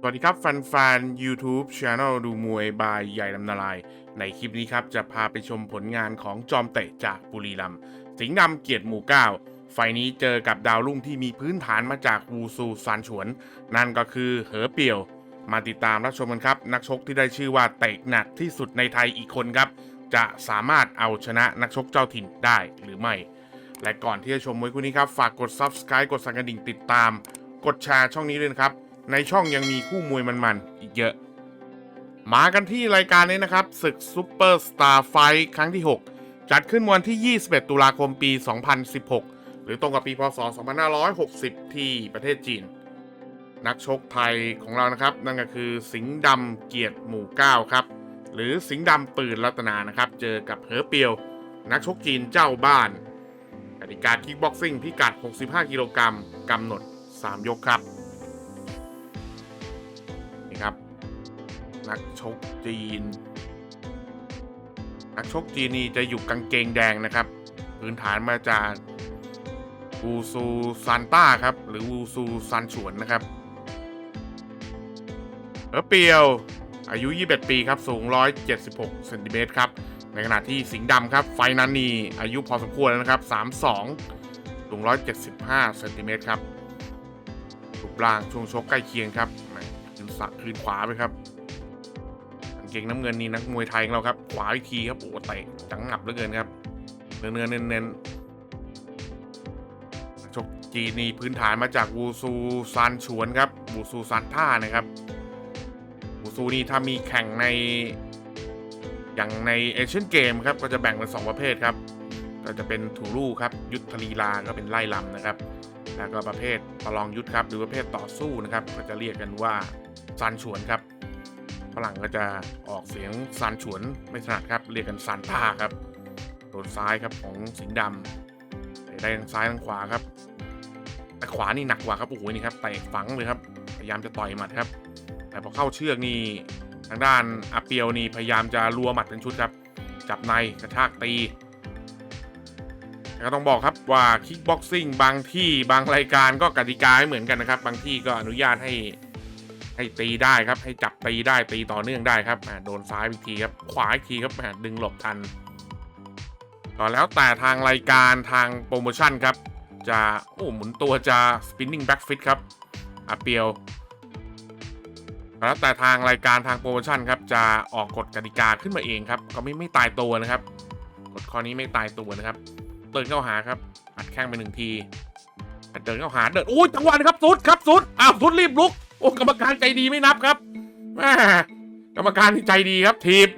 สวัสดีครับแฟนๆ YouTube Channel ดูมวยบายใหญ่ลำนาลาย ในคลิปนี้ครับ จะพาไปชมผลงานของจอมเตะจากบุรีรัมย์สิงห์ดำเกียรติหมู่เก้าไฟนี้เจอกับดาวรุ่งที่มีพื้นฐานมาจากวูซูซานฉวน นั่นก็คือเหอเปียว มาติดตามรับชมกันครับ นักชกที่ได้ชื่อว่าเตะหนักที่สุดในไทยอีกคนครับ จะสามารถเอาชนะนักชกเจ้าถิ่นได้หรือไม่ และก่อนที่จะชมมวยคู่นี้ครับฝากกด Subscribe กดสั่นกระดิ่งติดตาม กดแชร์ช่องนี้ด้วยนะครับ ในช่องยังมีคู่มวยมันๆ อีกเยอะ มากันที่รายการนี้นะครับ ศึกซูเปอร์สตาร์ไฟครั้งที่ 6 จัดขึ้นวันที่ 21 ตุลาคมปี 2016 หรือตรงกับปีพศ 2560 ที่ประเทศจีน นักชกไทยของเรานะครับ นั่นก็คือสิงห์ดำเกียรติหมู่9ครับ หรือสิงห์ดำตื่นรัตนานะครับ เจอกับเหอเปียว นักชกจีนเจ้าบ้านกติกาคิกบ็อกซิ่งพิกัด 65 กิโลกรัมกำหนด 3 ยกครับ นักชกจีน นักชกจีนนี่จะอยู่กางเกงแดงนะครับ พื้นฐานมาจากวูซูซานต้าครับ หรือวูซูซานฉวนนะครับเออเปียว อายุ 21 ปีครับ สูง 176เซนติเมตรครับ ในขณะที่สิงห์ดำครับ ไฟนันนีอายุพอสมควรแล้วนะครับ 32 สูง 175เซนติเมตรครับรูปร่างช่วงชกใกล้เคียงครับแหม่คืนขวาไปครับ เกงน้ำเงินนี่นักมวยไทยของเราครับขวาอีกทีครับโอ้เตะจังงับเหลือเกินครับเนื้อเนื้อเน้นเน้นๆนักชกจีนีพื้นฐานมาจากวูซูซานฉวนครับวูซูซานท่านะครับวูซูนี่ถ้ามีแข่งในอย่างในเอเชียนเกมครับก็จะแบ่งเป็น2ประเภทครับ ก็จะเป็นถูรูครับ ยุทธลีลาก็เป็นไล่ลำนะครับ แล้วก็ประเภทประลองยุทธครับ หรือประเภทต่อสู้นะครับ ก็จะเรียกกันว่าซานฉวนครับ ฝรั่งก็จะออกเสียงซานฉวนไม่ถนัดครับ เรียกกันซานต้าครับโดนซ้ายครับของสิงห์ดำเตะได้ทั้งซ้ายทั้งขวาครับแต่ขวานี่หนักกว่าครับโอ้โหนี่ครับเตะฝังเลยครับพยายามจะต่อยหมัดครับ แต่พอเข้าเชือกนี่ทางด้านอาเปียวนี่พยายามจะรัวหมัดเป็นชุดครับ จับในกระชากตีแต่ก็ต้องบอกครับว่าคิกบ็อกซิ่งบางที่บางรายการก็กติกาไม่เหมือนกันนะครับ บางที่ก็อนุญาตให้ ให้ตีได้ครับให้จับตีได้ตีต่อเนื่องได้ครับโดนซ้ายอีกทีครับขวาอีกทีครับดึงหลบทันก็แล้วแต่ทางรายการทางโปรโมชั่นครับ จะโอ้หมุนตัวจะ spinning back fit ครับอาเปียวแล้วแต่ทางรายการทางโปรโมชั่นครับจะออกกฎกติกาขึ้นมาเองครับ ก็ไม่ไม่ตายตัวนะครับกฎข้อนี้ไม่ตายตัวนะครับเดินเข้าหาครับอัดแข้งไปหนึ่งทีเดินเข้าหาเดินโอ้ยจังหวะนะครับสุดครับสุดอ้าวสุดรีบลุก โอ้กรรมการใจดีไม่นับครับแม่กรรมการที่ใจดีครับทีบ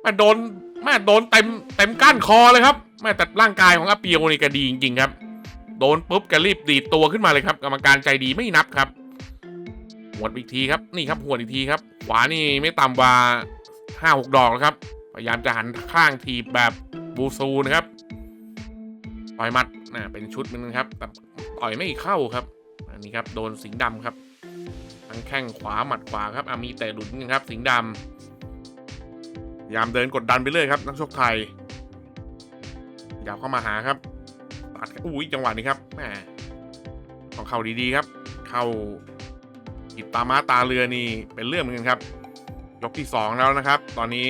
แม่โดนแม่โดนเต็มเต็มก้านคอเลยครับแม่แต่ร่างกายของอาเปียวนี่ก็ดีจริงๆครับ โดนปุ๊บแกรีบดีดตัวขึ้นมาเลยครับ กรรมการใจดีไม่นับครับหวดอีกทีครับนี่ครับหวดอีกทีครับขวานี่ไม่ต่ำกว่าห้าหกดอกแล้วครับ พยายามจะหันข้างทีบแบบบูซูนะครับต่อยมัดนะเป็นชุดนึงครับแต่ต่อยไม่เข้าครับ อันนี้ครับโดนสิงห์ดำครับ ทั้งแข้งขวาหมัดขวาครับอามีแต่หลุดนครับสิงห์ดำยามเดินกดดันไปเรื่อยครับนักชกไทยอยากเข้ามาหาครับตัดอุ้ยจังหวะนี้ครับแหมของเข่าดีๆครับ เข้ากิดตามาตาเรือนี่เป็นเรื่องเหมือนกันครับ ยกที่สองแล้วนะครับ ตอนนี้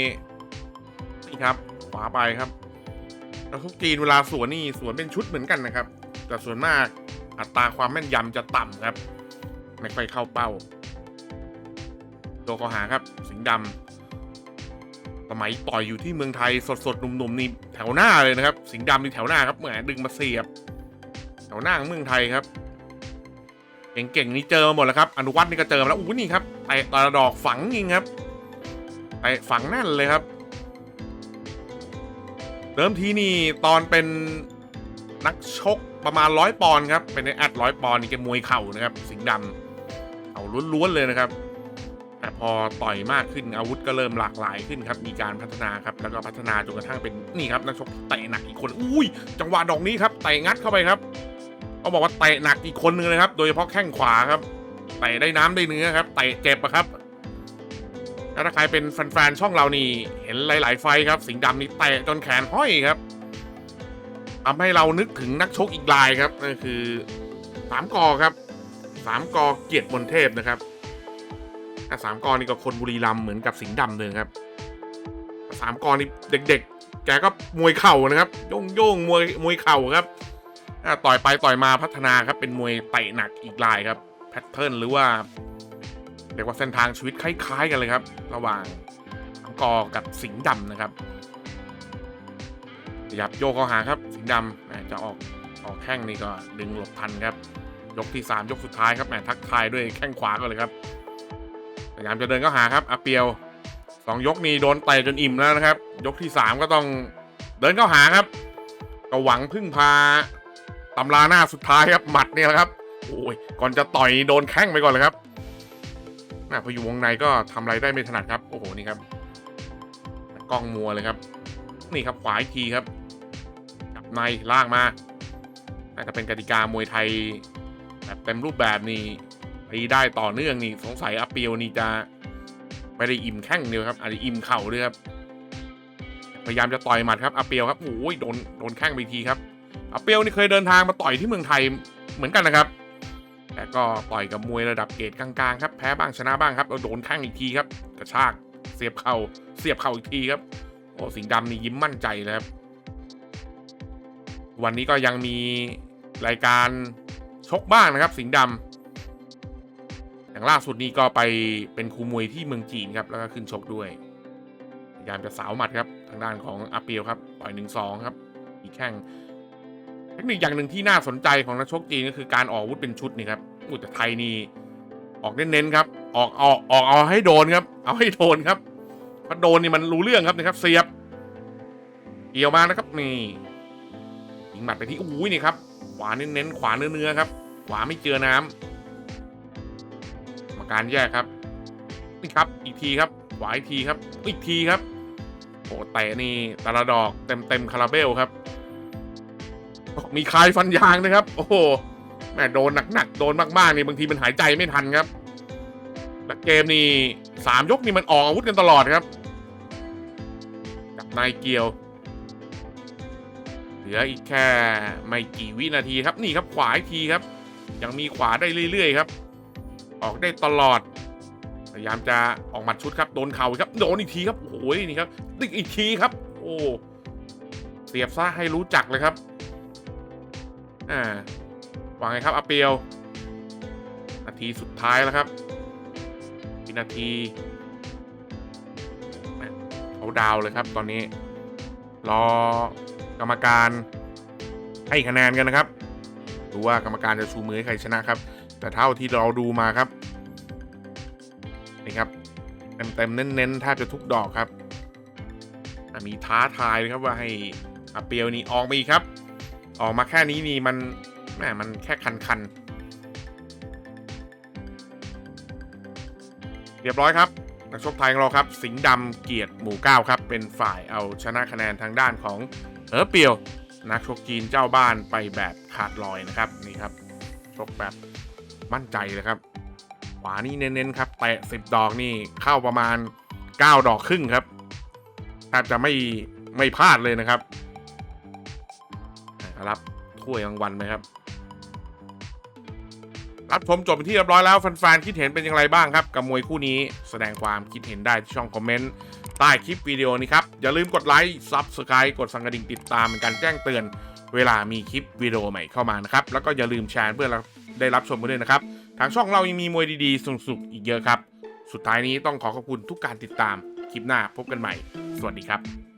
นี่ครับขวาไปครับแล้วทุกจีนเวลาสวนนี่สวนเป็นชุดเหมือนกันนะครับ แต่ส่วนมากอัตราความแม่นยำจะต่ำครับ ไม่ค่อยเข้าเป้า ตัวกอหาครับ สิงห์ดำสมัยต่อยอยู่ที่เมืองไทยสดๆหนุ่มๆนี่แถวหน้าเลยนะครับ สิงห์ดำนี่แถวหน้าครับแหมดึงมาเสียบ แถวหน้าของเมืองไทยครับเก่งๆนี่เจอมาหมดแล้วครับ อนุวัฒน์นี่ก็เจอมาแล้วอู้นี่ครับเตะตะดอกฝังยิงครับเตะฝังแน่นเลยครับเดิมทีนี่ตอนเป็นนักชกประมาณร้อยปอนด์ครับ เป็นในแอดร้อยปอนด์นี่แกมวยเข่านะครับ สิงห์ดำเอา ล้วนๆเลยนะครับ แต่พอต่อยมากขึ้นอาวุธก็เริ่มหลากหลายขึ้นครับ มีการพัฒนาครับ แล้วก็พัฒนาจนกระทั่งเป็นนี่ครับนักชกเตะหนักอีกคน อุ้ย จังหวะดอกนี้ครับเตะงัดเข้าไปครับเขาบอกว่าเตะหนักอีกคนนึงเลยครับ โดยเฉพาะแข้งขวาครับเตะได้น้ำได้เนื้อครับเตะเจ็บอะครับแล้วถ้าใครเป็นแฟนๆช่องเรานี่ เห็นหลาย ๆ ไฟครับ สิงห์ดำนี่เตะจนแขนห้อยครับทำให้เรานึกถึงนักชกอีกรายครับนั่นคือสามกอครับ สามกอเกียรติมนเทพนะครับอ่สามกอนี่ก็คนบุรีรัมเหมือนกับสิงห์ดำเลยครับสามกอนี่เด็ก ๆ แกก็มวยเข่านะครับโย่งโย่งมวยมวยเข่าครับต่อยไปต่อยมาพัฒนาครับเป็นมวยเตะหนักอีกลายครับแพทเทิร์นหรือว่าเรียกว่าเส้นทางชีวิตคล้าย ๆ กันเลยครับ ระหว่างสามกอกับสิงห์ดำนะครับขยับโยกเข้าหาครับ สิงห์ดำจะออกออกแข้งนี่ก็ดึงหลบทันครับ ยกที่ 3 ยกสุดท้ายครับแหมทักทายด้วยแข้งขวาก่อนเลยครับพยายามจะเดินเข้าหาครับอาเปียวสองยกนี้โดนเตะจนอิ่มแล้วนะครับ ยกที่ 3 ก็ต้องเดินเข้าหาครับ ก็หวังพึ่งพาตำราหน้าสุดท้ายครับหมัดเนี่ยแหละครับโอ้ยก่อนจะต่อยโดนแข้งไปก่อนเลยครับแม่พออยู่วงในก็ทำอะไรได้ไม่ถนัดครับโอ้โหนี่ครับกล้องมัวเลยครับ นี่ครับขวาอีกทีครับจับในล่างมาน่าจะเป็นกติกามวยไทย แบบเต็มรูปแบบนี่ตีได้ต่อเนื่องนี่สงสัยอาเปียวนี่จะไม่ได้อิ่มแข้งเดียวครับอาจจะอิ่มเข่าด้วยครับพยายามจะต่อยหมัดครับอาเปียวครับโอ้ยโดนโดนแข้งไปทีครับอาเปียวนี่เคยเดินทางมาต่อยที่เมืองไทยเหมือนกันนะครับแต่ก็ต่อยกับมวยระดับเกรดกลางๆครับแพ้บ้างชนะบ้างครับเราโดนแข้งอีกทีครับกระชากเสียบเข่าเสียบเข่าอีกทีครับโอ้สิงห์ดำนี่ยิ้มมั่นใจเลยครับวันนี้ก็ยังมีรายการ ชกบ้างนะครับ สิงห์ดำอย่างล่าสุดนี้ก็ไปเป็นครูมวยที่เมืองจีนครับ แล้วก็ขึ้นชกด้วยพยายามจะสาวหมัดครับ ทางด้านของอาเปียวครับต่อยหนึ่งสองครับ อีกแข้งเทคนิคอย่างหนึ่งที่น่าสนใจของนักชกจีนก็คือการออกวุธเป็นชุดนี่ครับอุตไทยนี่ออกเน้นๆครับ ออกออกออกเอาให้โดนครับ เอาให้โดนครับพอโดนนี่มันรู้เรื่องครับนะครับ เสียบเกี่ยวมานะครับนี่ยิงหมัดไปที่อุ้ยนี่ครับขวาเน้นๆขวาเนื้อๆครับ ขวาไม่เจอน้ำกรรมการแยกครับนี่ครับ อีกทีครับขวาอีกทีครับอีกทีครับโอ้แต่นี่แตละดอกเต็มเต็มคาราเบลครับ มีคายฟันยางนะครับ โอ้โหแม่โดนหนักๆโดนมากๆนี่บางทีมันหายใจไม่ทันครับและเกมนี่สามยกนี่มันออกอาวุธกันตลอดครับกับนายเกียวเหลืออีกแค่ไม่กี่วินาทีครับ นี่ครับขวาอีกทีครับ ยังมีขวาได้เรื่อย ๆ ครับ ออกได้ตลอด พยายามจะออกหมัดชุดครับ โดนเข่าครับ โดนอีกทีครับ โอ้ยนี่ครับติ๊กอีกทีครับ โอ้เสียบซะให้รู้จักเลยครับ อ่าวางไงครับอาเปียว นาทีสุดท้ายแล้วครับวินาทีเขาดาวเลยครับ ตอนนี้ รอกรรมการให้คะแนนกันนะครับ ดูว่ากรรมการจะชูมือให้ใครชนะครับ แต่เท่าที่เราดูมาครับนี่ครับเต็มๆเน้นๆแทบจะทุกดอกครับมีท้าทายเลยครับว่าให้อาเปียวนี่ออกมาอีกครับ ออกมาแค่นี้นี่มันแหมมันแค่คันๆเรียบร้อยครับนักชกไทยของเราครับ สิงห์ดำเกียรติหมู่เก้าครับ เป็นฝ่ายเอาชนะคะแนนทางด้านของเออเปียว นักชกจีนเจ้าบ้านไปแบบขาดลอยนะครับนี่ครับชกแบบมั่นใจเลยครับ ขวานี่เน้นๆครับเตะสิบดอกนี่เข้าประมาณ 9 ดอกครึ่งครับแทบจะไม่ไม่พลาดเลยนะครับรับถ้วยรางวัลไหมครับรับชมจบเป็นที่เรียบร้อยแล้วแฟนๆคิดเห็นเป็นอย่างไรบ้างครับกับมวยคู่นี้แสดงความคิดเห็นได้ที่ช่องคอมเมนต์ ใต้คลิปวิดีโอนี้ครับ อย่าลืมกดไลค์ซับสไครต์กดสั่งกระดิ่งติดตามเป็นการแจ้งเตือนเวลามีคลิปวิดีโอใหม่เข้ามานะครับ แล้วก็อย่าลืมแชร์เพื่อได้รับชมกันด้วยนะครับ ทางช่องเรายังมีมวยดีๆสนุกๆอีกเยอะครับ สุดท้ายนี้ต้องขอขอบคุณทุกการติดตามคลิปหน้าพบกันใหม่ สวัสดีครับ